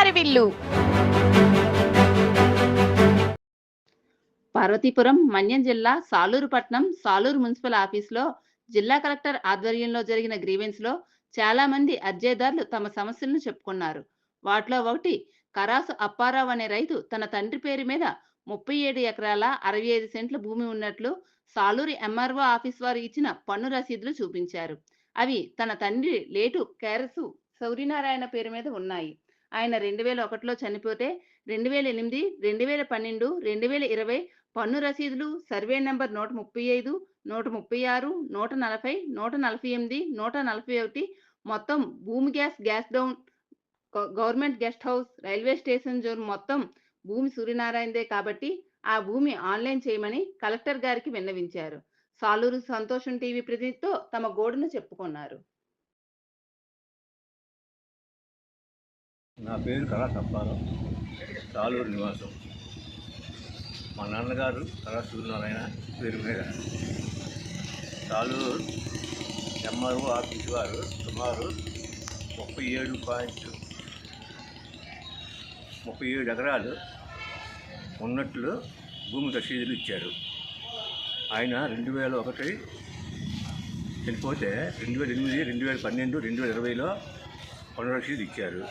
వాటిల్లు పార్వతీపురం మన్యం జిల్లా సాలూరు పట్నం సాలూరు మున్సిపల్ ఆఫీసులో జిల్లా కలెక్టర్ ఆధ్వర్యంలో జరిగిన గ్రీవెన్స్లో చాలా మంది అర్జీదారులు తమ సమస్యలను చెప్పుకున్నారు. వాటిలో ఒకటి కరాసు అప్పారావు అనే రైతు తన తండ్రి పేరు మీద ముప్పై ఏడు ఎకరాల అరవై ఐదు సెంట్ల భూమి ఉన్నట్లు సాలూరి ఎంఆర్ఓ ఆఫీస్ వారు ఇచ్చిన పన్ను రసీదులు చూపించారు. అవి తన తండ్రి లేటు కేరసు సౌర్యనారాయణ పేరు మీద ఉన్నాయి. ఆయన రెండు వేల ఒకటిలో చనిపోతే రెండు వేల ఎనిమిది రెండు వేల పన్నెండు రెండు వేల ఇరవై పన్ను రసీదులు సర్వే నెంబర్ నూట ముప్పై ఐదు నూట ముప్పై ఆరు నూట నలభై నూట నలభై ఎనిమిది నూట నలభై ఒకటి మొత్తం భూమి gas gas down government guest house railway station zone మొత్తం భూమి సూర్యనారాయణదే కాబట్టి ఆ భూమి ఆన్లైన్ చేయమని కలెక్టర్ గారికి విన్నవించారు. సాలూరు సంతోషం టీవీ ప్రతినిధితో తమ గోడును చెప్పుకున్నారు. నా పేరు కళా సప్పారావు సాలూరు నివాసం. మా నాన్నగారు కళా సూర్యనారాయణ పేరు మీద. సాలూరు ఎంఆర్ఓ ఆఫీస్ వారు సుమారు ముప్పై ఏడు పాయింట్ ముప్పై ఏడు ఎకరాలు ఉన్నట్లు భూమి రసీదులు ఇచ్చారు. ఆయన రెండు వేల ఒకటి చనిపోతే రెండు వేల ఎనిమిది రెండు వేల పన్నెండు రెండు వేల ఇరవైలో పన్ను రసీదు ఇచ్చారు.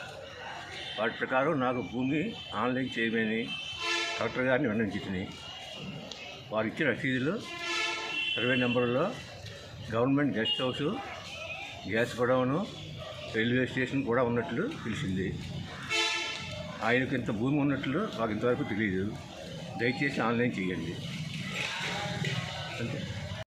వాటి ప్రకారం నాకు భూమి ఆన్లైన్ చేయమని కలెక్టర్ గారిని విన్నవించుకుని వారు ఇచ్చిన రసీదులు సర్వే నెంబర్లో గవర్నమెంట్ గెస్ట్ హౌస్ గ్యాస్ గొడవను రైల్వే స్టేషన్ కూడా ఉన్నట్లు తెలిసింది. ఆయనకు ఇంత భూమి ఉన్నట్లు మాకు ఇంతవరకు తెలియదు. దయచేసి ఆన్లైన్ చేయండి. అంతే.